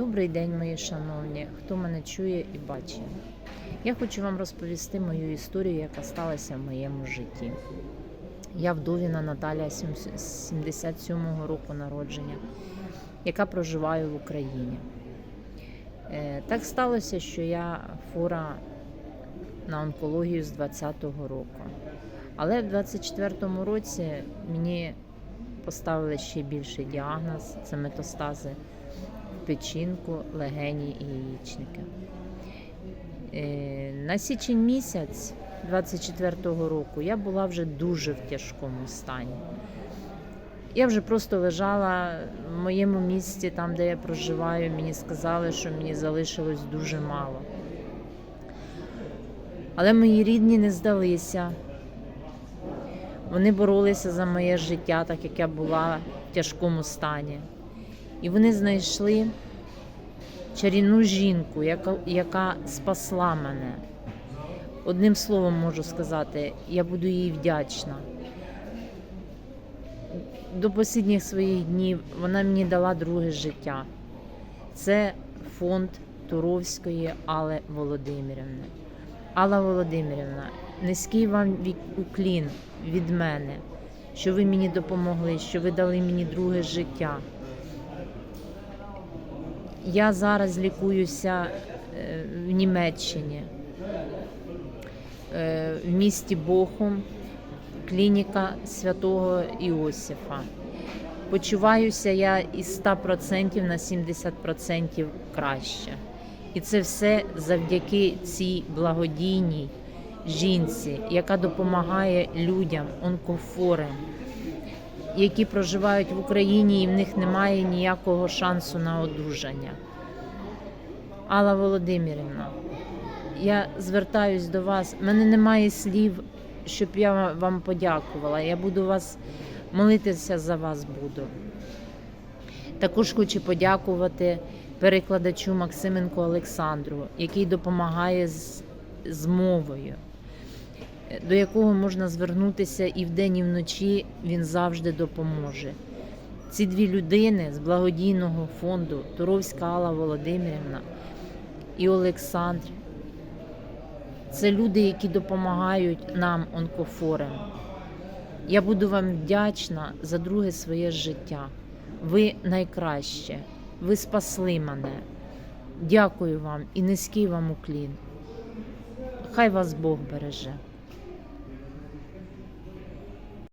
Добрий день, мої шановні, хто мене чує і бачить. Я хочу вам розповісти мою історію, яка сталася в моєму житті. Я вдовіна Наталя 77-го року народження, яка проживає в Україні. Е, Так сталося, що я хвора на онкологію з 20-го року. Але в 24-му році мені поставили ще більший діагноз це метастази печінку, легені і яєчники. Е, На січень місяць 24-го року я була вже дуже в тяжкому стані. Я вже просто лежала в моєму місті, там, де я проживаю. Мені сказали, що мені залишилось дуже мало. Але мої рідні не здалися. Вони боролися за моє життя, так як я була в тяжкому стані. І вони знайшли чарівну жінку, яка, яка спасла мене. Одним словом можу сказати, я буду їй вдячна. До останніх своїх днів вона мені дала друге життя. Це фонд Туровської Алли Володимирівни. Алла Володимирівна, низький вам уклін від мене, що ви мені допомогли, що ви дали мені друге життя. Я зараз лікуюся е, в Німеччині, е, в місті Бохум, клініка святого Іосифа. Почуваюся я із 100% на 70% краще. І це все завдяки цій благодійній жінці, яка допомагає людям, онкофорим, які проживають в Україні і в них немає ніякого шансу на одужання. Алла Володимирівна, я звертаюсь до вас. У мене немає слів, щоб я вам подякувала. Я буду вас молитися за вас буду. Також хочу подякувати перекладачу Максименку Олександру, який допомагає з, з мовою, до якого можна звернутися і вдень, і вночі він завжди допоможе. Ці дві людини з благодійного фонду Туровська Алла Володимирівна і Олександр. Це люди, які допомагають нам, онкофорам. Я буду вам вдячна за друге своє життя. Ви найкраще. Ви спасли мене. Дякую вам і низький вам уклін. Хай вас Бог береже.